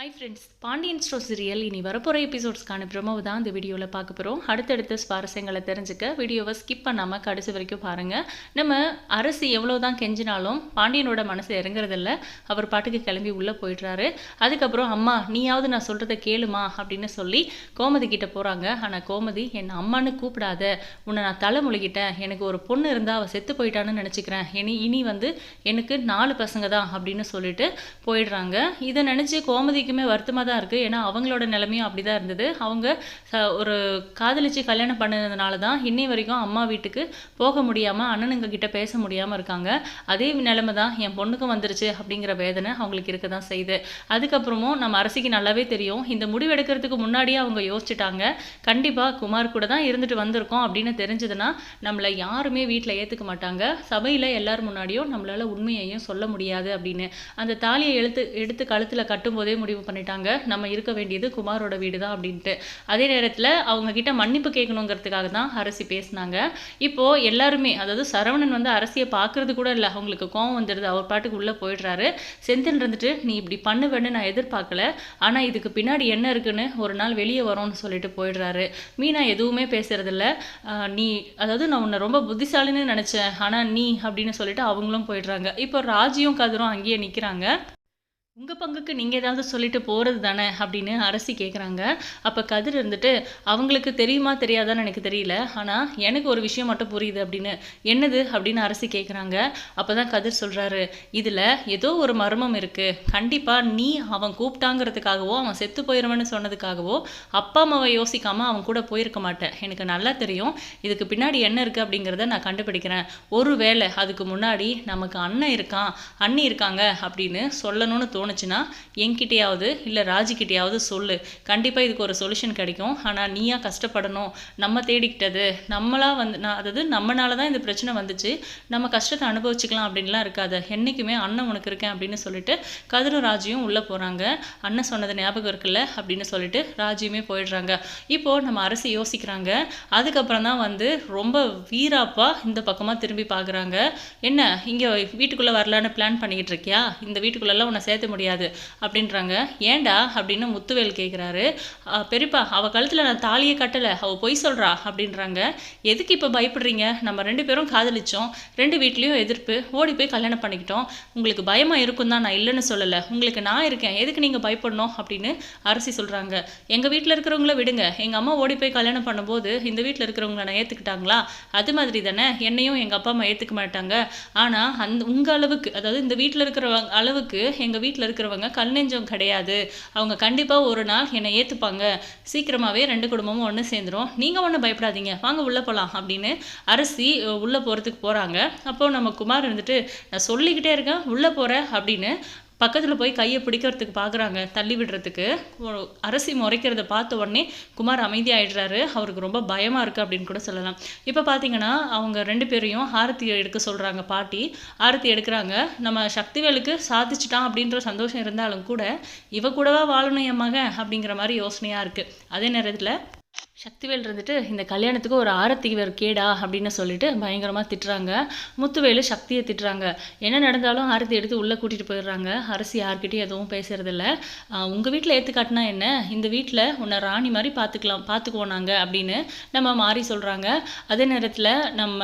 Hi friends Pandian stores serial இனி வரப்போகிற எபிசோட்ஸ்க்கான ப்ரொமோவை தான் இந்த வீடியோவில் பார்க்க போகிறோம் அடுத்தடுத்த சுவாரஸ்யங்களை தெரிஞ்சுக்க வீடியோவை ஸ்கிப் பண்ணாமல் கடைசி வரைக்கும் பாருங்கள் நம்ம அரசு எவ்வளோ தான் கெஞ்சினாலும் பாண்டியனோட மனசு இறங்குறதில்ல. அவர் பாட்டுக்கு கிளம்பி உள்ளே போயிடுறாரு. அதுக்கப்புறம் அம்மா நீயாவது நான் சொல்கிறத கேளுமா? அப்படின்னு சொல்லி கோமதி கிட்டே போகிறாங்க ஆனால் கோமதி என்னை அம்மானு கூப்பிடாத. உன்னை நான் தலை முழுகிட்டேன். எனக்கு ஒரு பொண்ணு இருந்தால் அவள் செத்து போயிட்டான்னு நினச்சிக்கிறேன். இனி இனி வந்து எனக்கு நாலு பசங்க தான் அப்படின்னு சொல்லிட்டு போயிடுறாங்க. இதை நினச்சி கோமதிக்கு கோமதிக்குமே வருத்தமாக தான் இருக்குது ஏன்னா அவங்களோட நிலைமையும் அப்படி தான் இருந்தது. அவங்க ச- ஒரு காதலிச்சு கல்யாணம் பண்ணதுனால தான் இன்னி வரைக்கும் அம்மா வீட்டுக்கு போக முடியாமல் அண்ணனுங்க கிட்ட பேச முடியாமல் இருக்காங்க. அதே நிலைமை தான் என் பொண்ணுக்கும் வந்துருச்சு அப்படிங்கிற வேதனை அவங்களுக்கு இருக்க தான் செய்யுது. அதுக்கப்புறமும் நம்ம அரசிக்கு நல்லாவே தெரியும். இந்த முடிவு எடுக்கிறதுக்கு முன்னாடியே அவங்க யோசிச்சுட்டாங்க. கண்டிப்பாக குமார் கூட தான் இருந்துட்டு வந்திருக்கோம் அப்படின்னு தெரிஞ்சதுன்னா நம்மளை யாருமே வீட்டில் ஏற்றுக்க மாட்டாங்க. சபையில் எல்லார் முன்னாடியும் நம்மளால் உண்மையையும் சொல்ல முடியாது அப்படின்னு. அந்த தாலியை எழுத்து எடுத்து கழுத்தில் கட்டும்போதே முடிவு பண்ணிட்டாங்க. நம்ம இருக்க வேண்டியது குமாரோட வீடு தான் அப்படின்ட்டு. அதே நேரத்தில் அவங்க கிட்ட மன்னிப்பு கேட்கணுங்கிறதுக்காக தான் அரசி பேசினாங்க. இப்போ எல்லாருமே அதாவது சரவணன் வந்து அரசியை பார்க்கறது கூட இல்லை. அவங்களுக்கு கோவம் வந்துடுது அவர் பாட்டுக்கு உள்ளே போயிடுறாரு. செந்தில் இருந்துட்டு நீ இப்படி பண்ணுவேன்னு நான் எதிர்பார்க்கல. ஆனால் இதுக்கு பின்னாடி என்ன இருக்குன்னு ஒரு நாள் வெளியே வரோம்னு சொல்லிட்டு போயிடுறாரு. மீனா எதுவுமே பேசுறதில்ல. நீ அதாவது நான் உன்னை ரொம்ப புத்திசாலின்னு நினச்சேன். ஆனால் நீ அப்படின்னு சொல்லிட்டு அவங்களும் போயிடுறாங்க. இப்போ ராஜியும் கதிரும் அங்கேயே நிற்கிறாங்க உங்கள் பங்குக்கு நீங்கள் ஏதாவது சொல்லிட்டு போகிறது தானே அப்படின்னு அரசி கேட்குறாங்க அப்போ கதிர் இருந்துட்டு அவங்களுக்கு தெரியுமா தெரியாதான்னு எனக்கு தெரியல. ஆனால் எனக்கு ஒரு விஷயம் மட்டும் புரியுது அப்படின்னு. என்னது? அப்படின்னு அரசி கேட்குறாங்க அப்போ தான் கதிர் சொல்கிறாரு இதில் ஏதோ ஒரு மர்மம் இருக்குது கண்டிப்பாக நீ அவன் கூப்பிட்டாங்கிறதுக்காகவோ அவன் செத்து போயிடுவேன்னு சொன்னதுக்காகவோ அப்பா அம்மாவை யோசிக்காமல் அவன் கூட போயிருக்க மாட்டேன். எனக்கு நல்லா தெரியும். இதுக்கு பின்னாடி என்ன இருக்குது அப்படிங்கிறத நான் கண்டுபிடிக்கிறேன். ஒரு வேளை அதுக்கு முன்னாடி நமக்கு அண்ணன் இருக்கான் அண்ணி இருக்காங்க அப்படின்னு சொல்லணும்னு தோணுச்சுன்னா என்கிட்டயாவது இல்லை ராஜிக்கிட்டேயாவது சொல்லு. கண்டிப்பாக இதுக்கு ஒரு சொல்யூஷன் கிடைக்கும். ஆனால் நீயா கஷ்டப்படணும். நம்ம தேடிக்கிட்டது. நம்மளாக வந்து நான் அதாவது நம்மளால தான் இந்த பிரச்சனை வந்துச்சு. நம்ம கஷ்டத்தை அனுபவிச்சுக்கலாம் அப்படின்லாம் இருக்காது. என்றைக்குமே அண்ணன் உனக்கு இருக்கேன் அப்படின்னு சொல்லிட்டு கதிரும் ராஜியும் உள்ளே போகிறாங்க அண்ணன் சொன்னது ஞாபகம் இருக்குல்ல அப்படின்னு சொல்லிட்டு ராஜியுமே போயிடுறாங்க. இப்போது நம்ம அரசு யோசிக்கிறாங்க. அதுக்கப்புறம் தான் வந்து ரொம்ப வீராப்பா இந்த பக்கமாக திரும்பி பார்க்குறாங்க என்ன இங்கே வீட்டுக்குள்ளே வரலான்னு பிளான் பண்ணிக்கிட்டு இருக்கியா? இந்த வீட்டுக்குள்ளெல்லாம் உன்னை முடியும் முடியாது. அப்படின்றாங்க. ஏன்டா அப்படின்னு முத்துவேல் கேட்குறாரு பெரியப்பா அவள் கழுத்தில் நான் தாலியை கட்டலை. அவள் பொய் சொல்கிறா அப்படின்றாங்க. எதுக்கு இப்போ பயப்படுறீங்க? நம்ம ரெண்டு பேரும் காதலிச்சோம். ரெண்டு வீட்லேயும் எதிர்ப்பு. ஓடி போய் கல்யாணம் பண்ணிக்கிட்டோம். உங்களுக்கு பயமாக இருக்கும் தான் நான் இல்லைன்னு சொல்லலை. உங்களுக்கு நான் இருக்கேன். எதுக்கு நீங்கள் பயப்படணும்? அப்படின்னு அரசி சொல்கிறாங்க எங்கள் வீட்டில் இருக்கிறவங்கள விடுங்க. எங்கள் அம்மா ஓடி போய் கல்யாணம் பண்ணும்போது இந்த வீட்டில் இருக்கிறவங்கள நான் ஏற்றுக்கிட்டாங்களா அது மாதிரி தானே. என்னையும் எங்கள் அப்பா அம்மா ஏற்றுக்க மாட்டாங்க. ஆனால் அந்த உங்கள் அளவுக்கு அதாவது இந்த வீட்டில் இருக்கிற அளவுக்கு எங்கள் வீட்டில் இருக்கிறவங்க கல் நெஞ்சம் கிடையாது. அவங்க கண்டிப்பாக ஒரு நாள் என்னை ஏற்றுப்பாங்க சீக்கிரமாகவே ரெண்டு குடும்பமும் ஒன்று சேர்ந்துரும். நீங்கள் ஒன்றும் பயப்படாதீங்க. வாங்க உள்ளே போகலாம் அப்படின்னு அரசி உள்ளே போகிறதுக்கு போகிறாங்க அப்போ நம்ம குமார் இருந்துட்டு நான் சொல்லிக்கிட்டே இருக்கேன். உள்ளே போகிறேன் அப்படின்னு பக்கத்தில் போய் கையை பிடிக்கிறதுக்கு பார்க்குறாங்க தள்ளி விடுறதுக்கு. அரசி முறைக்கிறத பார்த்த உடனே குமார் அமைதியாகிடுறாரு அவருக்கு ரொம்ப பயமாக இருக்குது அப்படின்னு கூட சொல்லலாம். இப்போ பார்த்தீங்கன்னா அவங்க ரெண்டு பேரையும் ஆரத்தி எடுக்க சொல்கிறாங்க பாட்டி. ஆரத்தி எடுக்கிறாங்க. நம்ம சக்திவேலுக்கு சாதிச்சிட்டான் அப்படின்ற சந்தோஷம் இருந்தாலும் கூட இவ கூடவா வாழணும் என் மகன் அப்படிங்கிற மாதிரி யோசனையாக இருக்குது அதே நேரத்தில் சக்திவேல் இருந்துட்டு இந்த கல்யாணத்துக்கு ஒரு ஆரத்திக்கு வேறு கேடா? அப்படின்னு சொல்லிட்டு பயங்கரமாக திட்டுறாங்க. முத்துவேலு சக்தியை திட்டுறாங்க. என்ன நடந்தாலும் ஆரத்தி எடுத்து உள்ளே கூட்டிகிட்டு போயிடுறாங்க. அரசி யார்கிட்டையும் எதுவும் பேசுறதில்ல. உங்கள் வீட்டில் ஏற்றுக்காட்டினா என்ன? இந்த வீட்டில் உன்னை ராணி மாதிரி பார்த்துக்கலாம் பார்த்துக்குவோம் நாங்கள் அப்படின்னு நம்ம மாறி சொல்கிறாங்க அதே நேரத்தில் நம்ம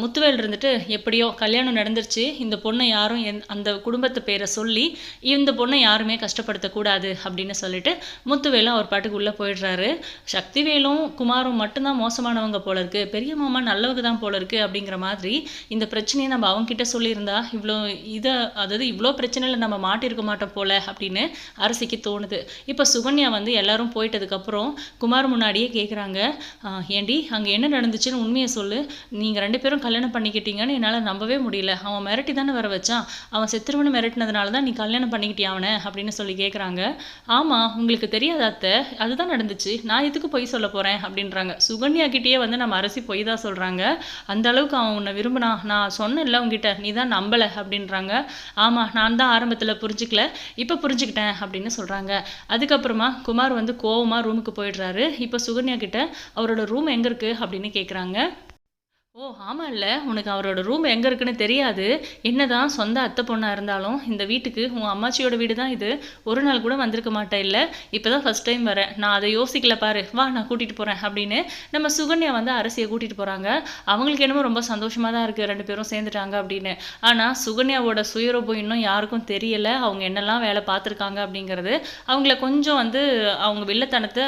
முத்துவேல் இருந்துட்டு எப்படியோ கல்யாணம் நடந்துருச்சு. இந்த பொண்ணை யாரும் எந் அந்த குடும்பத்து பேரை சொல்லி இந்த பொண்ணை யாருமே கஷ்டப்படுத்தக்கூடாது அப்படின்னு சொல்லிட்டு முத்துவேலும் அவர் பாட்டுக்கு உள்ளே போயிடுறாரு. சக்திவேலும் குமாரும் மட்டும்தான் மோசமானவங்க போல இருக்கு. பெரிய மாமா நல்லவங்க தான் போல இருக்கு அப்படிங்கிற மாதிரி இந்த பிரச்சனையை நம்ம அவங்ககிட்ட சொல்லியிருந்தா இவ்வளோ இதை அதாவது இவ்வளோ பிரச்சனையில் நம்ம மாட்டியிருக்க மாட்டோம் போல அப்படின்னு அரசிக்கு தோணுது. இப்போ சுகன்யா வந்து எல்லாரும் போயிட்டதுக்கப்புறம் குமார் முன்னாடியே கேட்குறாங்க ஏண்டி அங்கே என்ன நடந்துச்சுன்னு உண்மையை சொல்லு. நீங்கள் ரெண்டு பேரும் கல்யாணம் பண்ணிக்கிட்டீங்கன்னு என்னால் நம்பவே முடியல. அவன் மிரட்டி தானே வர வச்சான். அவன் செத்துருவனு மிரட்டினதுனால தான் நீ கல்யாணம் பண்ணிக்கிட்டியா அவனை? அப்படின்னு சொல்லி கேட்குறாங்க ஆமாம் உங்களுக்கு தெரியாத அத்தை? அதுதான் நடந்துச்சு. நான் எதுக்கு பொய் சொல்ல போகிறேன் அப்படின்றாங்க. சுகன்யா கிட்டேயே வந்து நம்ம அரசி பொய் தான் சொல்கிறாங்க அந்த அளவுக்கு அவன் உன்னை விரும்பினா நான் சொன்னேன்ல உங்ககிட்ட நீ தான் நம்பலை அப்படின்றாங்க. ஆமாம் நான் தான் ஆரம்பத்தில் புரிஞ்சுக்கல இப்போ புரிஞ்சுக்கிட்டேன் அப்படின்னு சொல்கிறாங்க அதுக்கப்புறமா குமார் வந்து கோவமா ரூமுக்கு போயிடுறாரு. இப்போ சுகன்யா கிட்ட அவரோட ரூம் எங்கே இருக்குது அப்படின்னு கேட்குறாங்க ஓ ஆமாம்ல உனக்கு அவரோட ரூம் எங்கே இருக்குன்னு தெரியாது. என்னதான் சொந்த அத்தை பொண்ணாக இருந்தாலும் இந்த வீட்டுக்கு உன் அம்மாச்சியோட வீடு தான் இது. ஒரு நாள் கூட வந்திருக்க மாட்டேன் இல்லை? இப்போ தான் ஃபஸ்ட் டைம் வரேன். நான் அதை யோசிக்கல பாரு. வா நான் கூட்டிகிட்டு போகிறேன் அப்படின்னு நம்ம சுகன்யா வந்து அரசியை கூட்டிகிட்டு போகிறாங்க அவங்களுக்கு என்னமோ ரொம்ப சந்தோஷமாக தான் இருக்குது ரெண்டு பேரும் சேர்ந்துட்டாங்க அப்படின்னு. ஆனால் சுகன்யாவோட சுயரூபம் இன்னும் யாருக்கும் தெரியலை. அவங்க என்னெல்லாம் வேலை பார்த்துருக்காங்க அப்படிங்கிறது அவங்கள கொஞ்சம் வந்து அவங்க வில்லத்தனத்தை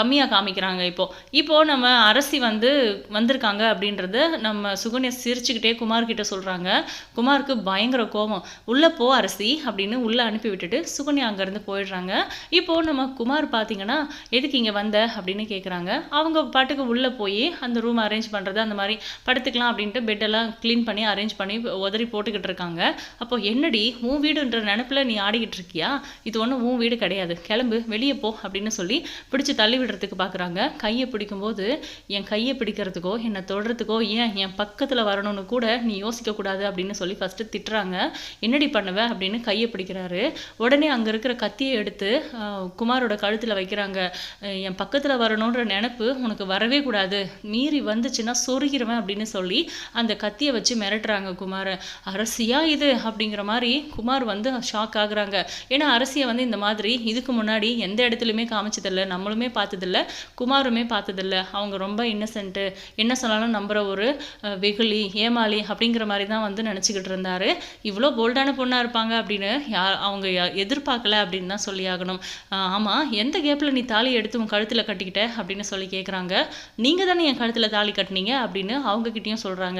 கம்மியாக காமிக்கிறாங்க இப்போது இப்போது நம்ம அரசி வந்து வந்திருக்காங்க அப்படின்றது நம்ம சுகன்யா சிரிச்சுக்கிட்டே குமார் கிட்ட சொல்கிறாங்க குமாருக்கு பயங்கர கோபம். உள்ளே போ அரசி அப்படின்னு உள்ளே அனுப்பி விட்டுட்டு சுகன்யா அங்கேருந்து போயிடுறாங்க. இப்போது நம்ம குமார் பார்த்தீங்கன்னா எதுக்கு இங்கே வந்த? அப்படின்னு கேட்குறாங்க அவங்க பாட்டுக்கு உள்ளே போய் அந்த ரூம் அரேஞ்ச் பண்ணுறது அந்த மாதிரி படுத்துக்கலாம் அப்படின்ட்டு பெட்டெல்லாம் க்ளீன் பண்ணி அரேஞ்ச் பண்ணி உதறி போட்டுக்கிட்டு இருக்காங்க. அப்போ என்னடி உன் வீடுன்ற நினப்பில் நீ ஆடிக்கிட்டு இருக்கியா? இது ஒன்றும் உன் வீடு கிடையாது. கிளம்பு வெளியே போ அப்படின்னு சொல்லி பிடிச்சி தள்ளி விடுறதுக்கு பார்க்குறாங்க கையை பிடிக்கும்போது என் கையை பிடிக்கிறதுக்கோ என்னை தொடுறதுக்கோ ஏன் என் பக்கத்தில் வரணும்னு கூட நீ யோசிக்கக்கூடாது அப்படின்னு சொல்லி ஃபஸ்ட்டு திட்டுறாங்க. என்னடி பண்ணுவ அப்படின்னு கையை பிடிக்கிறாரு. உடனே அங்கே இருக்கிற கத்தியை எடுத்து குமாரோட கழுத்தில் வைக்கிறாங்க. என் பக்கத்தில் வரணுன்ற நினப்பு உனக்கு வரவே கூடாது. மீறி வந்துச்சுன்னா சொருகிறவன் அப்படின்னு சொல்லி அந்த கத்தியை வச்சு மிரட்டுறாங்க குமாரை. அரசியா இது? அப்படிங்கிற மாதிரி குமார் வந்து ஷாக் ஆகுறாங்க. ஏன்னா அரசியை வந்து இந்த மாதிரி இதுக்கு முன்னாடி எந்த இடத்துலையுமே காமிச்சதில்ல. நம்மளுமே பார்த்ததில்ல. குமாருமே பார்த்ததில்ல. அவங்க ரொம்ப இன்னசென்ட்டு என்ன சொன்னாலும் நம்புகிற ஒரு வெகுளி ஏமாளி அப்படிங்கிற மாதிரி தான் வந்து நினச்சிக்கிட்டு இருந்தாரு. இவ்வளோ போல்டான பொண்ணாக இருப்பாங்க அப்படின்னு யா அவங்க எதிர்பார்க்கல அப்படின்னு தான் சொல்லி ஆகணும். ஆமாம் ஆமா எந்த கேப்பில் நீ தாலி எடுத்து உன் கழுத்தில் கட்டிக்கிட்ட அப்படின்னு சொல்லி கேட்குறாங்க நீங்கள் தானே என் கழுத்தில் தாலி கட்டினீங்க அப்படின்னு அவங்கக்கிட்டேயும் சொல்கிறாங்க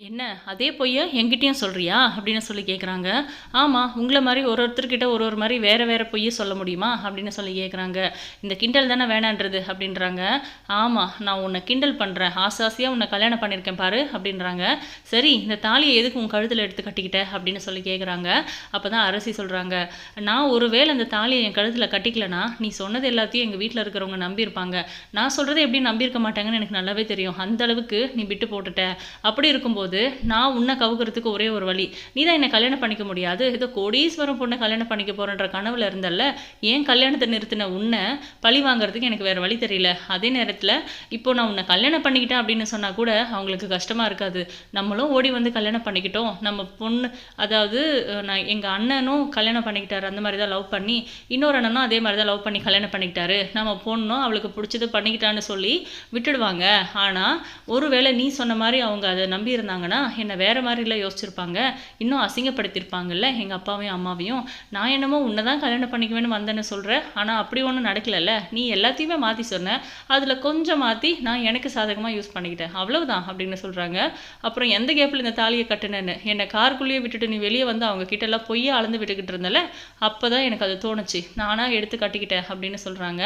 என்ன அதே பொய்யை? எங்கிட்டையும் சொல்கிறியா அப்படின்னு சொல்லி கேட்குறாங்க ஆமாம் உங்களை மாதிரி ஒரு ஒருத்தர்கிட்ட ஒரு ஒரு மாதிரி வேறு வேறு பொய்யை சொல்ல முடியுமா? அப்படின்னு சொல்லி கேட்குறாங்க இந்த கிண்டல் தானே வேணான்றது? அப்படின்றாங்க. ஆமாம் நான் உன்னை கிண்டல் பண்ணுறேன் ஆசை ஆசையாக உன்னை கல்யாணம் பண்ணியிருக்கேன் பாரு அப்படின்றாங்க. சரி இந்த தாலியை எதுக்கு உன் கழுத்தில் எடுத்து கட்டிக்கிட்ட? அப்படின்னு சொல்லி கேட்குறாங்க அப்போ தான் அரசி சொல்கிறாங்க நான் ஒரு வேளை அந்த தாலியை என் கழுத்தில் கட்டிக்கலனா நீ சொன்னது எல்லாத்தையும் எங்கள் வீட்டில் இருக்கிறவங்க நம்பியிருப்பாங்க. நான் சொல்கிறத எப்படி நம்பியிருக்க மாட்டாங்கன்னு எனக்கு நல்லாவே தெரியும். அந்த அளவுக்கு நீ விட்டு போட்டுட்ட. அப்படி இருக்கும்போது நான் உன்னை கவுக்கிறதுக்கு ஒரே ஒரு வழி. நீ தான் என்னை கல்யாணம் பண்ணிக்க முடியாது. ஏதோ கோடீஸ்வரம் பொண்ணை கல்யாணம் பண்ணிக்க போகிறன்ற கனவில் இருந்தல்ல ஏன் கல்யாணத்தை நிறுத்தின உன்னை பழி வாங்குறதுக்கு எனக்கு வேறு வழி தெரியல. அதே நேரத்தில் இப்போ நான் உன்னை கல்யாணம் பண்ணிக்கிட்டேன் அப்படின்னு சொன்னால் கூட அவங்களுக்கு கஷ்டமாக இருக்காது. நம்மளும் ஓடி வந்து கல்யாணம் பண்ணிக்கிட்டோம். நம்ம பொண்ணு அதாவது நான் எங்கள் அண்ணனும் கல்யாணம் பண்ணிக்கிட்டாரு. அந்த மாதிரி தான் லவ் பண்ணி இன்னொரு அண்ணனும் அதே மாதிரி தான் லவ் பண்ணி கல்யாணம் பண்ணிக்கிட்டாரு. நம்ம பொண்ணும் அவளுக்கு பிடிச்சது பண்ணிக்கிட்டான்னு சொல்லி விட்டுடுவாங்க. ஆனால் ஒருவேளை நீ சொன்ன மாதிரி அவங்க அதை நம்பியிருந்தாங்க இருந்தாங்கன்னா என்னை வேறு மாதிரிலாம் யோசிச்சிருப்பாங்க. இன்னும் அசிங்கப்படுத்தியிருப்பாங்கல்ல எங்கள் அப்பாவையும் அம்மாவையும். நான் என்னமோ உன்னை தான் கல்யாணம் பண்ணிக்குவேன்னு வந்தேன்னு சொல்கிறேன் ஆனால் அப்படி ஒன்றும் நடக்கலல்ல. நீ எல்லாத்தையுமே மாற்றி சொன்ன. அதில் கொஞ்சம் மாற்றி நான் எனக்கு சாதகமாக யூஸ் பண்ணிக்கிட்டேன். அவ்வளவுதான் அப்படின்னு சொல்கிறாங்க அப்புறம் எந்த கேப்பில் இந்த தாலியை கட்டுனேன்னு? என்னை காருக்குள்ளேயே விட்டுட்டு நீ வெளியே வந்து அவங்க கிட்ட எல்லாம் அளந்து விட்டுக்கிட்டு இருந்தல அப்போ தான் எனக்கு அது தோணுச்சு. நானாக எடுத்து கட்டிக்கிட்டேன் அப்படின்னு சொல்கிறாங்க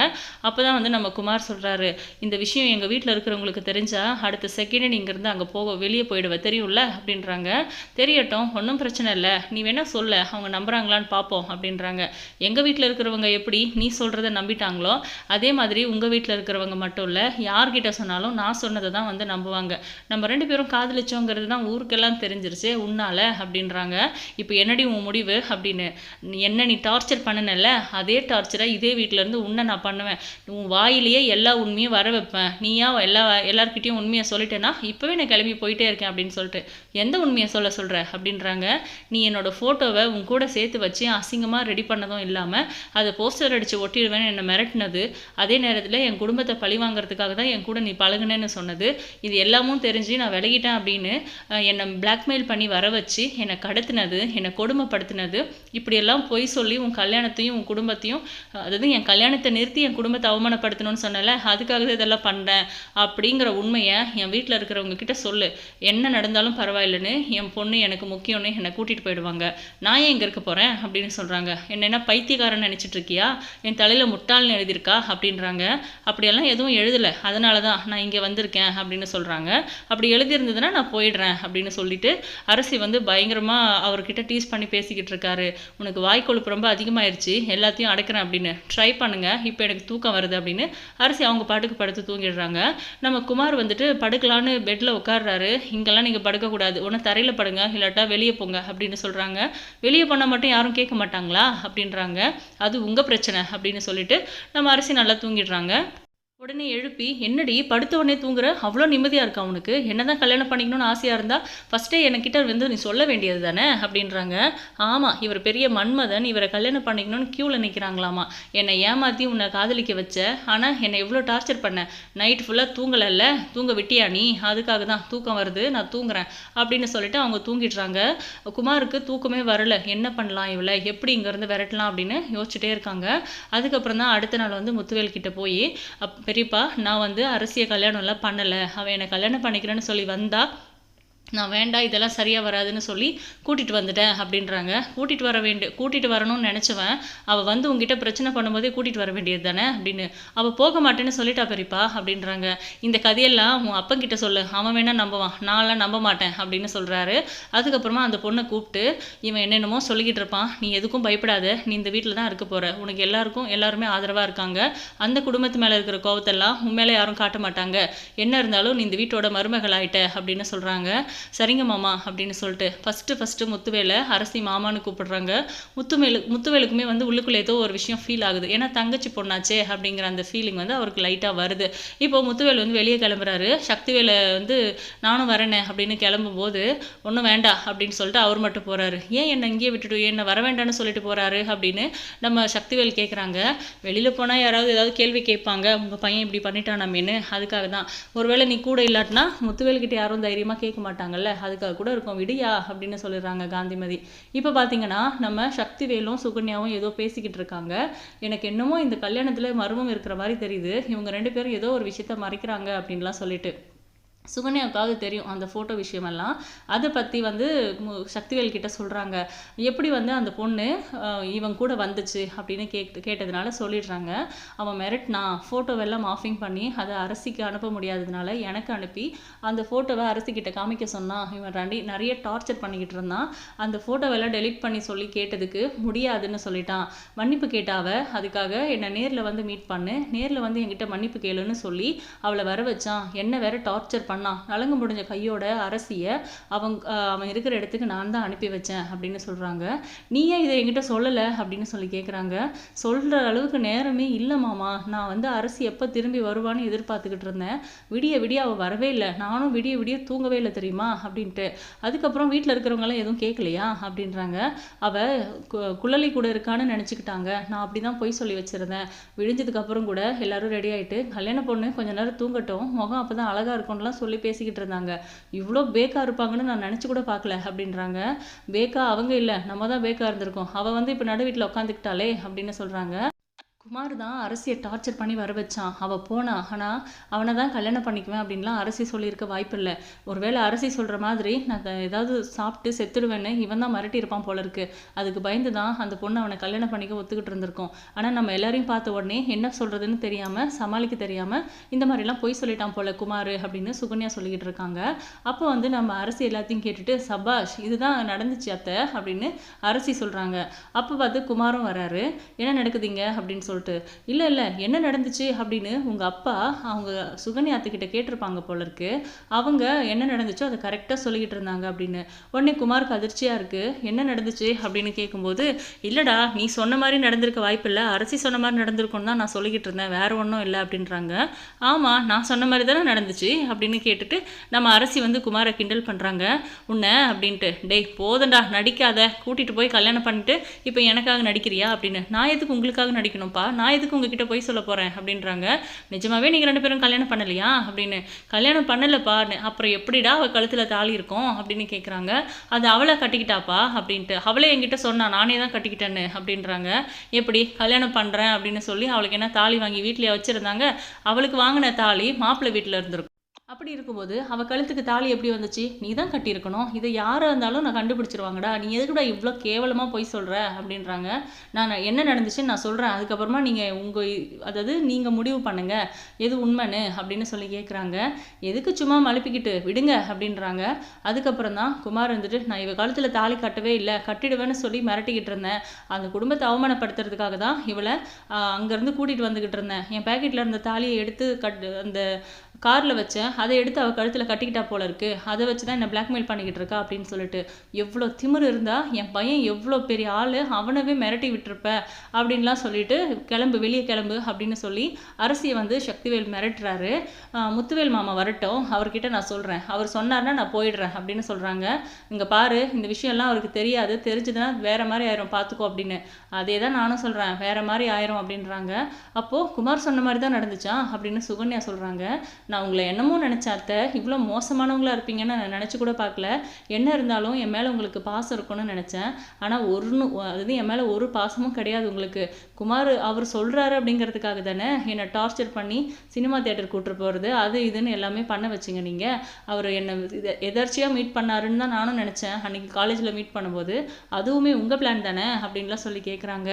அப்போ தான் வந்து நம்ம குமார் சொல்கிறாரு இந்த விஷயம் எங்கள் வீட்டில் இருக்கிறவங்களுக்கு தெரிஞ்சால் அடுத்த செகண்டே நீங்கள் இருந்து அங்கே போக வெளியே போயிடுவ தெரியும்ல அப்படின்றாங்க. தெரியட்டும் ஒன்றும் பிரச்சனை இல்லை. நீ வேணால் சொல்ல. அவங்க நம்புறாங்களான்னு பார்ப்போம் அப்படின்றாங்க. எங்கள் வீட்டில் இருக்கிறவங்க எப்படி? நீ சொல்கிறத நம்பிட்டாங்களோ? அதே மாதிரி உங்கள் வீட்டில் இருக்கிறவங்க மட்டும் இல்லை யார்கிட்ட சொன்னாலும் நான் சொன்னதை தான் வந்து நம்புவாங்க. நம்ம ரெண்டு பேரும் காதலிச்சோங்கிறது தான் ஊருக்கெல்லாம் தெரிஞ்சிருச்சு. உன்னால அப்படின்றாங்க. இப்போ என்னடி உன் முடிவு? அப்படின்னு. என்ன நீ டார்ச்சர் பண்ணனல்ல அதே டார்ச்சரை இதே வீட்டிலேருந்து உன்னை நான் பண்ணுவேன். உன் வாயிலேயே எல்லா உண்மையும் வர வைப்பேன். நீயா எல்லா எல்லார்கிட்டையும் உண்மையை சொல்லிட்டேன்னா இப்போவே நான் கிளம்பி போயிட்டே இருக்கேன் அப்படின்னு சொல்லிட்டு எந்த உண்மையை சொல்ல சொல்கிற அப்படின்றாங்க. நீ என்னோட ஃபோட்டோவை உன் கூட சேர்த்து வச்சு அசிங்கமாக ரெடி பண்ணதும் இல்லாமல் அதை போஸ்டர் அடித்து ஒட்டிடுவேன்னு என்னை மிரட்டினது அதே நேரத்தில் என் குடும்பத்தை பழி வாங்குறதுக்காக தான் என் கூட நீ பழகுனேன்னு சொன்னது. இது எல்லாமும் தெரிஞ்சு நான் விலகிட்டேன் அப்படின்னு என்னை பிளாக்மெயில் பண்ணி வர வச்சு என்னை கடத்தினது என்னை கொடுமைப்படுத்தினது. இப்படியெல்லாம் பொய் சொல்லி உன் கல்யாணத்தையும் உன் குடும்பத்தையும் அதாவது என் கல்யாணத்தை நிறுத்தி என் குடும்பத்தை அவமானப்படுத்தணும்னு சொன்னல அதுக்காக தான் இதெல்லாம் பண்ணுறேன் அப்படிங்கிற உண்மையை என் வீட்டில் இருக்கிறவங்க கிட்ட சொல்லு. என்ன நடந்தாலும் பரவாயில்லைன்னு என் பொண்ணு எனக்கு முக்கியம்னு என்னை கூட்டிகிட்டு போயிடுவாங்க. நான் ஏன் இங்கே இருக்க போகிறேன் அப்படின்னு சொல்கிறாங்க என்னென்ன பைத்தியக்காரன் நினச்சிட்டு இருக்கியா? என் தலையில் முட்டாள்னு எழுதியிருக்கா? அப்படின்றாங்க. அப்படியெல்லாம் எதுவும் எழுதலை. அதனால தான் நான் இங்கே வந்திருக்கேன் அப்படின்னு சொல்கிறாங்க அப்படி எழுதியிருந்ததுன்னா நான் போயிடுறேன் அப்படின்னு சொல்லிட்டு அரசி வந்து பயங்கரமாக அவர்கிட்ட டீஸ் பண்ணி பேசிக்கிட்டு இருக்காரு. உனக்கு வாய் கொழுப்பு ரொம்ப அதிகமாயிருச்சு. எல்லாத்தையும் அடக்கிறேன் அப்படின்னு. ட்ரை பண்ணுங்கள் இப்போ எனக்கு தூக்கம் வருது அப்படின்னு அரசி அவங்க பாட்டுக்கு படுத்து தூங்கிடுறாங்க. நம்ம குமார் வந்துட்டு படுக்கலான்னு பெட்டில் உட்கார்றாரு. இங்கெல்லாம் நீங்கள் படுக்கக்கூடாது. ஒன்று தரையில் படுங்க இல்லாட்டா வெளியே போங்க அப்படின்னு சொல்கிறாங்க வெளியே போனால் மட்டும் யாரும் கேட்க மாட்டாங்களா? அப்படின்றாங்க. அது உங்கள் பிரச்சனை அப்படின்னு சொல்லிட்டு நம்ம அரிசி நல்லா தூங்கிடுறாங்க. உடனே எழுப்பி என்னடி படுத்த உடனே தூங்குற? அவ்வளோ நிம்மதியாக இருக்கா உனக்கு? என்ன தான் கல்யாணம் பண்ணிக்கணும்னு ஆசையாக இருந்தால் ஃபஸ்ட்டே என்கிட்ட வந்து நீ சொல்ல வேண்டியது தானே? அப்படின்றாங்க. ஆமாம் இவர் பெரிய மன்மதன் இவரை கல்யாணம் பண்ணிக்கணும்னு க்யூவில் நிற்கிறாங்களாமா என்னை ஏமாற்றி உன்னை காதலிக்க வச்ச ஆனால் என்னை எவ்வளோ டார்ச்சர் பண்ண நைட் ஃபுல்லாக தூங்கலைல்ல? தூங்க விட்டியா நீ? அதுக்காக தான் தூக்கம் வருது நான் தூங்குறேன் அப்படின்னு சொல்லிட்டு அவங்க தூங்கிடுறாங்க. குமாருக்கு தூக்கமே வரல. என்ன பண்ணலாம் இவளை? எப்படி இங்கேருந்து விரட்டலாம்? அப்படின்னு யோசிச்சுட்டே இருக்காங்க. அதுக்கப்புறம் தான் அடுத்த நாள் வந்து முத்துவேல் கிட்டே போய் அப் பெரியப்பா நான் வந்து அரசியல் கல்யாணம்லாம் பண்ணலை. அவன் என்னை கல்யாணம் பண்ணிக்கிறேன்னு சொல்லி வந்தால் நான் வேண்டாம் இதெல்லாம் சரியாக வராதுன்னு சொல்லி கூட்டிகிட்டு வந்துட்டேன் அப்படின்றாங்க. கூட்டிகிட்டு வர வேண்டிய கூட்டிகிட்டு வரணும்னு நினச்சவன் அவள் வந்து உங்ககிட்ட பிரச்சனை பண்ணும்போதே கூட்டிகிட்டு வர வேண்டியது தானே அப்படின்னு அவள் போக மாட்டேன்னு சொல்லிட்டா பெரியப்பா அப்படின்றாங்க. இந்த கதையெல்லாம் உன் அப்பங்கிட்ட சொல்லு அவன் வேணா நம்புவான் நான்லாம் நம்ப மாட்டேன் அப்படின்னு சொல்கிறாரு அதுக்கப்புறமா அந்த பொண்ணை கூப்பிட்டு இவன் என்னென்னமோ சொல்லிக்கிட்டு இருப்பான் நீ எதுக்கும் பயப்படாத நீ இந்த வீட்டில் தான் இருக்க போகிற உனக்கு எல்லாருக்கும் எல்லாருமே ஆதரவாக இருக்காங்க. அந்த குடும்பத்து மேலே இருக்கிற கோவத்தெல்லாம் உண்மையில யாரும் காட்ட மாட்டாங்க. என்ன இருந்தாலும் நீ இந்த வீட்டோட மருமகள் ஆயிட்ட அப்படின்னு சொல்கிறாங்க சரிங்க மாமா அப்படின்னு சொல்லிட்டு. ஃபஸ்ட்டு ஃபஸ்ட்டு முத்துவேலை அரசி மாமான்னு கூப்பிடுறாங்க. முத்துவேலு முத்துவேலுக்குமே வந்து உள்ளுக்குள்ளே ஏதோ ஒரு விஷயம் ஃபீல் ஆகுது. ஏன்னா தங்கச்சி பொண்ணாச்சே அப்படிங்கிற அந்த ஃபீலிங் வந்து அவருக்கு லைட்டாக வருது. இப்போ முத்துவேல் வந்து வெளியே கிளம்புறாரு. சக்திவேலை வந்து நானும் வரேனே அப்படின்னு கிளம்பும்போது ஒன்றும் வேண்டாம் அப்படின்னு சொல்லிட்டு அவர் மட்டும் போகிறாரு ஏன் என்னை இங்கேயே விட்டுட்டு என்ன வர வேண்டாம்னு சொல்லிட்டு போகிறாரு அப்படின்னு நம்ம சக்திவேல் கேட்குறாங்க வெளியில் போனால் யாராவது ஏதாவது கேள்வி கேட்பாங்க. உங்கள் பையன் இப்படி பண்ணிட்டானாமேன்னு. அதுக்காக தான் ஒருவேளை நீ கூட இல்லாட்டினா முத்துவேல்கிட்ட யாரும் தைரியமாக கேட்க மாட்டாங்க. மாட்டாங்கல்ல அதுக்காக கூட இருக்கும். விடியா அப்படின்னு சொல்லிடுறாங்க காந்திமதி. இப்போ பார்த்தீங்கன்னா நம்ம சக்திவேலும் சுகன்யாவும் ஏதோ பேசிக்கிட்டு இருக்காங்க. எனக்கு என்னமோ இந்த கல்யாணத்தில் மர்மம் இருக்கிற மாதிரி தெரியுது. இவங்க ரெண்டு பேரும் ஏதோ ஒரு விஷயத்த மறைக்கிறாங்க அப்படின்லாம் சொல்லிட்டு. சுகன்யாவுக்காவது தெரியும் அந்த ஃபோட்டோ விஷயமெல்லாம். அதை பற்றி வந்து மு- சக்திவேல் கிட்ட சொல்கிறாங்க எப்படி வந்து அந்த பொண்ணு இவன் கூட வந்துச்சு அப்படின்னு கேட்டு கேட்டதுனால சொல்லிடுறாங்க. அவன் மிரட்டினா ஃபோட்டோவெல்லாம் மாஃபிங் பண்ணி அதை அரசிக்கு அனுப்ப முடியாததுனால எனக்கு அனுப்பி அந்த ஃபோட்டோவை அரசிக்கிட்ட காமிக்க சொன்னான் இவன் ரெண்டி நிறைய டார்ச்சர் பண்ணிக்கிட்டு இருந்தான். அந்த ஃபோட்டோவெல்லாம் டெலீட் பண்ணி சொல்லி கேட்டதுக்கு முடியாதுன்னு சொல்லிட்டான். மன்னிப்பு கேட்டாவ அதுக்காக என்னை நேரில் வந்து மீட் பண்ணு நேரில் வந்து என்கிட்ட மன்னிப்பு கேளுன்னு சொல்லி அவளை வர வச்சான். என்ன வேற டார்ச்சர் பண்ண பண்ணான். நலங்கு முடிஞ்ச கையோட அரசியை அவன் அவன் இருக்கிற இடத்துக்கு நான் தான் அனுப்பி வச்சேன் அப்படின்னு சொல்கிறாங்க நீ ஏன் இதை என்கிட்ட சொல்லலை? அப்படின்னு சொல்லி கேட்குறாங்க சொல்கிற அளவுக்கு நேரமே இல்லை மாமா. நான் வந்து அரசி எப்போ திரும்பி வருவான்னு எதிர்பார்த்துக்கிட்டு இருந்தேன். விடிய விடிய அவள் வரவே இல்லை. நானும் விடிய விடிய தூங்கவே இல்லை தெரியுமா? அப்படின்ட்டு. அதுக்கப்புறம் வீட்டில் இருக்கிறவங்களாம் எதுவும் கேட்கலையா அப்படின்றாங்க. அவள் கு- குழலி கூட இருக்கான்னு நினச்சிக்கிட்டாங்க. நான் அப்படி தான் பொய் சொல்லி வச்சுருந்தேன். விழிஞ்சதுக்கப்புறம் கூட எல்லாரும் ரெடி ஆகிட்டு கல்யாண பொண்ணு கொஞ்ச நேரம் தூங்கட்டும். முகம் அப்போ தான் அழகாக இருக்கும்லாம் சொல்லி பேசிக்கிட்டு இருந்தாங்க. இவ்வளோ பேக்கா இருப்பாங்கன்னு நான் நினச்சி கூட பார்க்கல அப்படின்றாங்க. பேக்கா? அவங்க இல்லை. நம்ம தான் பேக்கா இருந்திருக்கோம். அவள் வந்து இப்போ நடு வீட்டில் உட்காந்துக்கிட்டாலே அப்படின்னு சொல்கிறாங்க குமார் தான் அரசியை டார்ச்சர் பண்ணி வர வச்சான். அவள் போனா ஆனால் அவனை தான் கல்யாணம் பண்ணிக்குவேன் அப்படின்லாம் அரசி சொல்லியிருக்க வாய்ப்பில்லை ஒருவேளை அரசி சொல்கிற மாதிரி நான் ஏதாவது சாப்பிட்டு செத்துடுவேன்னு இவன் தான் மிரட்டி இருப்பான் போல இருக்கு. அதுக்கு பயந்து தான் அந்த பொண்ணு அவனை கல்யாணம் பண்ணிக்க ஒத்துக்கிட்டு இருந்திருக்கோம். ஆனால் நம்ம எல்லாரையும் பார்த்த உடனே என்ன சொல்கிறதுன்னு தெரியாமல் சமாளிக்க தெரியாமல் இந்த மாதிரிலாம் பொய் சொல்லிட்டான் போல குமார் அப்படின்னு சுகன்யா சொல்லிக்கிட்டு இருக்காங்க. அப்போ வந்து நம்ம அரசி எல்லாத்தையும் கேட்டுட்டு சபாஷ் இதுதான் நடந்துச்சு அத்தை அப்படின்னு அரசி சொல்கிறாங்க அப்போ பார்த்து குமாரும் வராரு. என்ன நடக்குதுங்க அப்படின்னு சொல்லிட்டு இல்லை இல்லை என்ன நடந்துச்சு? அப்படின்னு உங்கள் அப்பா அவங்க சுகன்யாத்துக்கிட்ட கேட்டிருப்பாங்க போல இருக்கு. அவங்க என்ன நடந்துச்சோ அதை கரெக்டாக சொல்லிக்கிட்டு இருந்தாங்க அப்படின்னு. உடனே குமாருக்கு அதிர்ச்சியாக இருக்குது என்ன நடந்துச்சு? அப்படின்னு கேட்கும்போது இல்லைடா நீ சொன்ன மாதிரி நடந்திருக்க வாய்ப்பில்லை அரசி சொன்ன மாதிரி நடந்திருக்கும்னு தான் நான் சொல்லிக்கிட்டு இருந்தேன். வேறு ஒன்றும் இல்லை அப்படின்றாங்க. ஆமாம் நான் சொன்ன மாதிரி தானே நடந்துச்சு அப்படின்னு கேட்டுட்டு நம்ம அரசி வந்து குமாரை கிண்டல் பண்ணுறாங்க உன்னை அப்படின்ட்டு டேய் போதண்டா நடிக்காத. கூட்டிகிட்டு போய் கல்யாணம் பண்ணிட்டு இப்போ எனக்காக நடிக்கிறியா? அப்படின்னு. நான் எதுக்கு உங்களுக்காக நடிக்கணும்ப்பா நான் எதுக்கு உங்ககிட்ட போய் சொல்ல போகிறேன் அப்படின்றாங்க. நிஜமாவே நீங்கள் ரெண்டு பேரும் கல்யாணம் பண்ணலையா? அப்படின்னு. கல்யாணம் பண்ணலப்பா அப்புறம் எப்படிடா அவள் கழுத்தில் தாலி இருக்கும்? அப்படின்னு கேட்குறாங்க அது அவளை கட்டிக்கிட்டாப்பா அப்படின்ட்டு. அவளே என்கிட்ட சொன்னா நானே தான் கட்டிக்கிட்டேன்னு அப்படின்றாங்க. எப்படி கல்யாணம் பண்ணுறேன் அப்படின்னு சொல்லி அவளுக்கு என்ன தாலி வாங்கி வீட்டிலேயே வச்சுருந்தாங்க? அவளுக்கு வாங்கின தாலி மாப்பிள்ளை வீட்டில் இருந்திருக்கும். அப்படி இருக்கும்போது அவள் கழுத்துக்கு தாலி எப்படி வந்துச்சு? நீ தான் கட்டியிருக்கணும். இதை யாராக இருந்தாலும் நான் கண்டுபிடிச்சிருவாங்கடா. நீ எதுக்குடா இவ்வளோ கேவலமாக போய் சொல்கிற அப்படின்றாங்க. நான் என்ன நடந்துச்சுன்னு நான் சொல்கிறேன் அதுக்கப்புறமா நீங்கள் உங்கள் அதாவது நீங்கள் முடிவு பண்ணுங்கள் எது உண்மைன்னு அப்படின்னு சொல்லி கேட்குறாங்க எதுக்கு சும்மா மழுப்பிக்கிட்டு விடுங்க? அப்படின்றாங்க. அதுக்கப்புறம் தான் குமார் வந்துட்டு நான் இவ கழுத்தில் தாலி கட்டவே இல்லை கட்டிடுவேன்னு சொல்லி மிரட்டிக்கிட்டு இருந்தேன். அந்த குடும்பத்தை அவமானப்படுத்துறதுக்காக தான் இவளை அங்கேருந்து கூட்டிகிட்டு வந்துக்கிட்டு இருந்தேன். என் பேக்கெட்டில் இருந்த தாலியை எடுத்து கட் அந்த காரில் வச்சேன். அதை எடுத்து அவள் கழுத்தில் கட்டிக்கிட்டா போல இருக்கு. அதை வச்சு தான் என்னை பிளாக்மெயில் பண்ணிக்கிட்டு இருக்கா அப்படின்னு சொல்லிட்டு எவ்வளோ திமிரு இருந்தால் என் பையன் எவ்வளோ பெரிய ஆள் அவனவே மிரட்டி விட்டுருப்ப அப்படின்லாம் சொல்லிட்டு கிளம்பு வெளியே கிளம்பு அப்படின்னு சொல்லி அரசியை வந்து சக்திவேல் மிரட்டுறாரு. முத்துவேல் மாமா வரட்டும். அவர்கிட்ட நான் சொல்கிறேன் அவர் சொன்னார்னா நான் போயிடுறேன் அப்படின்னு சொல்கிறாங்க இங்கே பாரு இந்த விஷயம்லாம் அவருக்கு தெரியாது. தெரிஞ்சதுன்னா வேற மாதிரி ஆயிரும். பார்த்துக்கோ அப்படின்னு. அதே தான் நானும் சொல்கிறேன் வேற மாதிரி ஆயிரும் அப்படின்றாங்க. அப்போது குமார் சொன்ன மாதிரி தான் நடந்துச்சா அப்படின்னு சுகன்யா சொல்கிறாங்க நான் உங்களை என்னமோ நினச்சாத்த அத்தை. இவ்வளோ மோசமானவங்களா இருப்பீங்கன்னு நான் நினச்சி கூட பார்க்கல. என்ன இருந்தாலும் என் மேலே உங்களுக்கு பாசம் இருக்கும்னு நினச்சேன். ஆனால் ஒன்று அதாவது என் மேலே ஒரு பாசமும் கிடையாது உங்களுக்கு. குமார் அவர் சொல்கிறாரு அப்படிங்கிறதுக்காக தானே என்னை டார்ச்சர் பண்ணி சினிமா தேட்டர் கூட்டு போகிறது அது இதுன்னு எல்லாமே பண்ண வச்சிங்க நீங்கள் அவர் என்னை எதர்ச்சியாக மீட் பண்ணாருன்னு தான் நானும் நினச்சேன். அன்னைக்கு காலேஜில் மீட் பண்ணும்போது அதுவுமே உங்கள் பிளான் தானே அப்படின்லாம் சொல்லி கேட்குறாங்க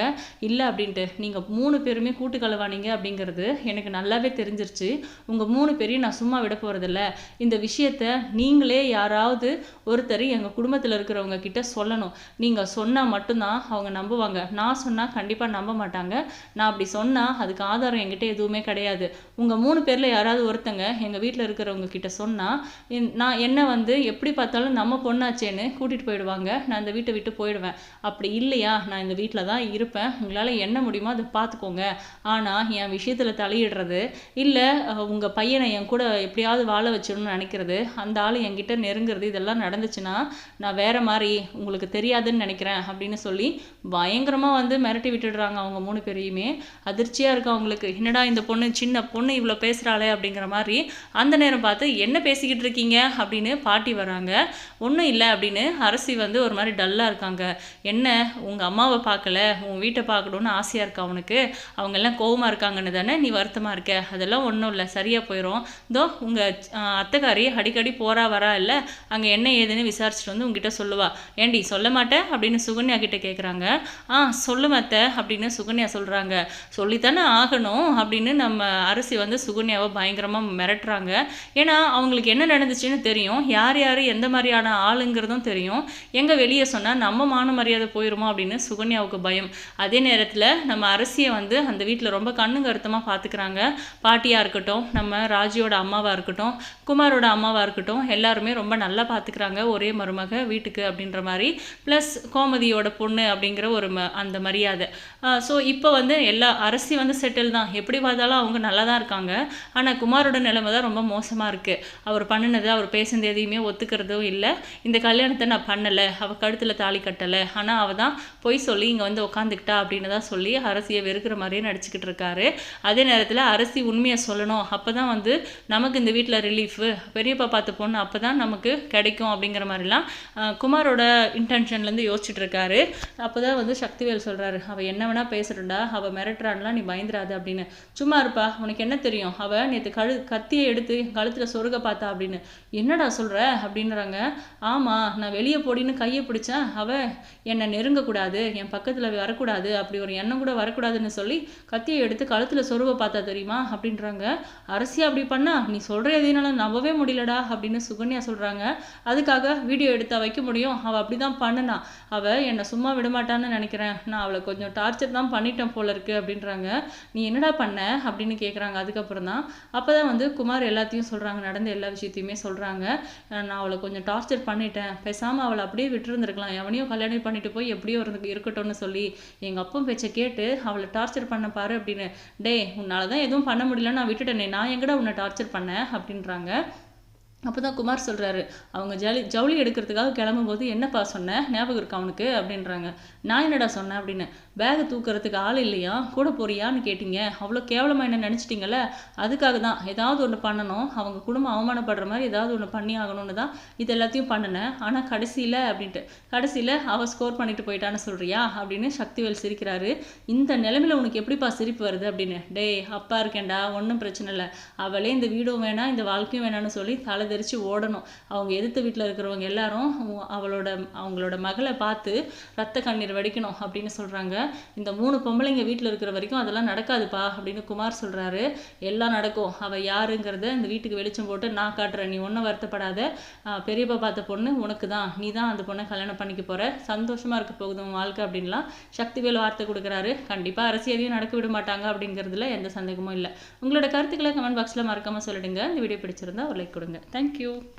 இல்லை அப்படின்ட்டு நீங்கள் மூணு பேருமே கூட்டு கலவானீங்க அப்படிங்கிறது எனக்கு நல்லாவே தெரிஞ்சிருச்சு. உங்கள் மூணு பேர் பேரையும் நான் சும்மா விட போகிறதில்ல இந்த விஷயத்த நீங்களே யாராவது ஒருத்தர் எங்கள் குடும்பத்தில் இருக்கிறவங்க கிட்ட சொல்லணும். நீங்கள் சொன்னால் மட்டும்தான் அவங்க நம்புவாங்க. நான் சொன்னால் கண்டிப்பாக நம்ப மாட்டாங்க. நான் அப்படி சொன்னால் அதுக்கு ஆதாரம் என்கிட்ட எதுவுமே கிடையாது. உங்கள் மூணு பேரில் யாராவது ஒருத்தங்க எங்கள் வீட்டில் இருக்கிறவங்க கிட்ட சொன்னால் நான் என்ன வந்து எப்படி பார்த்தாலும் நம்ம பொண்ணாச்சேன்னு கூட்டிகிட்டு போயிடுவாங்க. நான் இந்த வீட்டை விட்டு போயிடுவேன். அப்படி இல்லையா? நான் இந்த வீட்டில் தான் இருப்பேன். உங்களால் என்ன முடியுமோ அதை பார்த்துக்கோங்க. ஆனால் என் விஷயத்தில் தலையிடுறது இல்லை உங்கள் பையனை என் கூட எப்படியாவது வாழ வச்சிடணும்னு நினைக்கிறது. அந்த ஆள் என்கிட்ட நெருங்குறது இதெல்லாம் நடந்துச்சுன்னா நான் வேற மாதிரி உங்களுக்கு தெரியாதுன்னு நினைக்கிறேன் அப்படின்னு சொல்லி பயங்கரமாக வந்து மிரட்டி விட்டுடுறாங்க அவங்க மூணு பேரையுமே. அதிர்ச்சியாக இருக்கு அவங்களுக்கு. என்னடா இந்த பொண்ணு சின்ன பொண்ணு இவ்வளோ பேசுகிறாளே அப்படிங்கிற மாதிரி அந்த நேரம் பார்த்து என்ன பேசிக்கிட்டு இருக்கீங்க? அப்படின்னு பாட்டி வராங்க ஒன்றும் இல்லை அப்படின்னு அரசி வந்து ஒரு மாதிரி டல்லாக இருக்காங்க. என்ன உங்கள் அம்மாவை பார்க்கல? உன் வீட்டை பார்க்கணுன்னு ஆசையாக இருக்கா அவனுக்கு அவங்க எல்லாம் இருக்காங்கன்னு தானே நீ வருத்தமாக இருக்க? அதெல்லாம் ஒன்றும் இல்லை. சரியாக போயிடும் இதோ உங்கள் அத்தைக்காரி அடிக்கடி போகிறா வரா இல்லை அங்கே என்ன ஏதுன்னு விசாரிச்சுட்டு வந்து உங்ககிட்ட சொல்லுவா. ஏண்டி சொல்ல மாட்டேன் அப்படின்னு சுகன்யா கிட்ட கேட்குறாங்க ஆ சொல்லு அத்தை அப்படின்னு சுகன்யா சொல்கிறாங்க சொல்லித்தானே ஆகணும் அப்படின்னு நம்ம அரசி வந்து சுகன்யாவை பயங்கரமாக மிரட்டுறாங்க. ஏன்னா அவங்களுக்கு என்ன நடந்துச்சுன்னு தெரியும். யார் யார் எந்த மாதிரியான ஆளுங்கிறதும் தெரியும். எங்கே வெளியே சொன்னால் நம்ம மான மரியாதை போயிருமோ? அப்படின்னு சுகன்யாவுக்கு பயம். அதே நேரத்தில் நம்ம அரசியை வந்து அந்த வீட்டில் ரொம்ப கண்ணுங்க கருத்தமாக பார்த்துக்கிறாங்க பாட்டியாக இருக்கட்டும் நம்ம ராஜியோட அம்மாவாக இருக்கட்டும் குமாரோட அம்மாவாக இருக்கட்டும் எல்லாருமே ரொம்ப நல்லா பார்த்துக்கிறாங்க ஒரே மருமக வீட்டுக்கு அப்படின்ற மாதிரி. ப்ளஸ் கோமதியோட பொண்ணு அப்படிங்கிற ஒரு ம அந்த மரியாதை. ஸோ இப்போ வந்து எல்லா அரசி வந்து செட்டில் தான். எப்படி பார்த்தாலும் அவங்க நல்லா தான் இருக்காங்க. ஆனால் குமாரோட நிலைமை தான் ரொம்ப மோசமாக இருக்குது அவர் பண்ணினது அவர் பேசுனது எதையுமே ஒத்துக்கிறதும் இல்லை. இந்த கல்யாணத்தை நான் பண்ணலை அவள் கழுத்தில் தாலி கட்டலை. ஆனால் அவள் தான் பொய் சொல்லி இங்கே வந்து உட்காந்துக்கிட்டா அப்படின்னு தான் சொல்லி அரசியை வெறுக்கிற மாதிரியே நடிச்சுக்கிட்டு இருக்காரு. அதே நேரத்தில் அரசி உண்மையை சொல்லணும். அப்போ தான் வந்து நமக்கு இந்த வீட்டில் ரிலீஃபு பெரியப்பா பார்த்த பொண்ணு அப்போ தான் நமக்கு கிடைக்கும் அப்படிங்கிற மாதிரிலாம் குமாரோட இன்டென்ஷன்லேருந்து யோசிச்சுட்டு இருக்காரு. அப்போ தான் வந்து சக்திவேல் சொல்கிறாரு அவள் என்ன வேணால் பேசுறா அவள் மிரட்டுறான்லாம் நீ பயந்துராது அப்படின்னு. சும்மா இருப்பா உனக்கு என்ன தெரியும்? அவள் நேற்று கழு கத்தியை எடுத்து கழுத்தில் சொருக பார்த்தா அப்படின்னு. என்னடா சொல்கிற அப்படின்றாங்க. ஆமாம் நான் வெளியே போடின்னு கையை பிடிச்சேன். அவள் என்னை நெருங்கக்கூடாது என் பக்கத்தில் வரக்கூடாது அப்படி ஒரு எண்ணம் கூட வரக்கூடாதுன்னு சொல்லி கத்தியை எடுத்து கழுத்தில் சொருக பார்த்தா தெரியுமா? அப்படின்றாங்க. அரசியா அப்படி பண்ணா நீ சொல்கிற எதையினால நம்பவே முடியலடா அப்படின்னு சுகன்யா சொல்கிறாங்க அதுக்காக வீடியோ எடுத்து வைக்க முடியும். அவள் அப்படி தான் பண்ணுனா. அவள் என்னை சும்மா விடமாட்டான்னு நினைக்கிறேன். நான் அவளை கொஞ்சம் டார்ச்சர் தான் பண்ணிட்டேன் போல இருக்கு அப்படின்றாங்க. நீ என்னடா பண்ண அப்படின்னு கேட்குறாங்க அதுக்கப்புறம் தான் அப்போ தான் வந்து குமார் எல்லாத்தையும் சொல்கிறாங்க நடந்த எல்லா விஷயத்தையுமே சொல்கிறாங்க நான் அவளை கொஞ்சம் டார்ச்சர் பண்ணிட்டேன். பேசாமல் அவளை அப்படியே விட்டுருந்துருக்கலாம். எவனையும் கல்யாணம் பண்ணிட்டு போய் எப்படியோ இருந்து இருக்கட்டும்னு சொல்லி எங்கள் அப்பா பேச்சை கேட்டு அவளை டார்ச்சர் பண்ண பாரு அப்படின்னு. டேய் உன்னால தான் எதுவும் பண்ண முடியல நான் விட்டுட்டேனே. நான் எங்கடா உன்னை டார்ச்சர் பண்ண அப்படின்றாங்க. அப்போ தான் குமார் சொல்கிறாரு அவங்க ஜவுளி ஜவுளி எடுக்கிறதுக்காக கிளம்பும்போது என்னப்பா சொன்னேன் ஞாபகம் இருக்கா அவனுக்கு அப்படின்றாங்க. நான் என்னடா சொன்னேன் அப்படின்னு. பேகை தூக்குறதுக்கு ஆள் இல்லையா? கூட போறியான்னு கேட்டீங்க. அவ்வளோ கேவலமாக என்ன நினச்சிட்டிங்கல்ல? அதுக்காக தான். ஏதாவது ஒன்று பண்ணணும். அவங்க குடும்பம் அவமானப்படுற மாதிரி ஏதாவது ஒன்று பண்ணி ஆகணும்னு தான் இது எல்லாத்தையும் பண்ணினேன் ஆனால் கடைசியில் அப்படின்ட்டு. கடைசியில் அவள் ஸ்கோர் பண்ணிட்டு போயிட்டான்னு சொல்கிறியா அப்படின்னு சக்திவேல் சிரிக்கிறாரு. இந்த நிலமையில உனக்கு எப்படிப்பா சிரிப்பு வருது? அப்படின்னு. டேய் அப்பா இருக்கேன்டா. ஒன்றும் பிரச்சனை இல்லை. அவளே இந்த வீடும் வேணாம் இந்த வாழ்க்கையும் வேணாம்னு சொல்லி தலை தெரிச்சு ஓடணும். அவங்க எதிர்த்து வீட்டில் இருக்கிறவங்க எல்லாரும் அவளோட அவங்களோட மகளை பார்த்து ரத்த கண்ணீர் வடிக்கணும் அப்படின்னு சொல்கிறாங்க இந்த மூணு பொம்பளைங்க வீட்டில் இருக்கிற வரைக்கும் அதெல்லாம் நடக்காதுப்பா அப்படின்னு குமார் சொல்கிறாரு எல்லாம் நடக்கும். அவள் யாருங்கிறத இந்த வீட்டுக்கு வெளிச்சம் போட்டு நான் காட்டுறேன். நீ ஒன்றும் வருத்தப்படாத. பெரியப்பா பார்த்த பொண்ணு உனக்கு தான் நீ தான் அந்த பொண்ணை கல்யாணம் பண்ணிக்க போகிற சந்தோஷமாக இருக்க போகுது உன் வாழ்க்கை அப்படின்லாம் சக்திவேல் வார்த்தை கொடுக்குறாரு. கண்டிப்பாக அரசு எதையும் நடக்க விட மாட்டாங்க அப்படிங்கிறதுல எந்த சந்தேகமும் இல்லை. உங்களோட கருத்துக்களை கமெண்ட் பாக்ஸில் மறக்காமல் சொல்லிடுங்க. இந்த வீடியோ பிடிச்சிருந்தா ஒரு லைக் கொடுங்க. Thank you.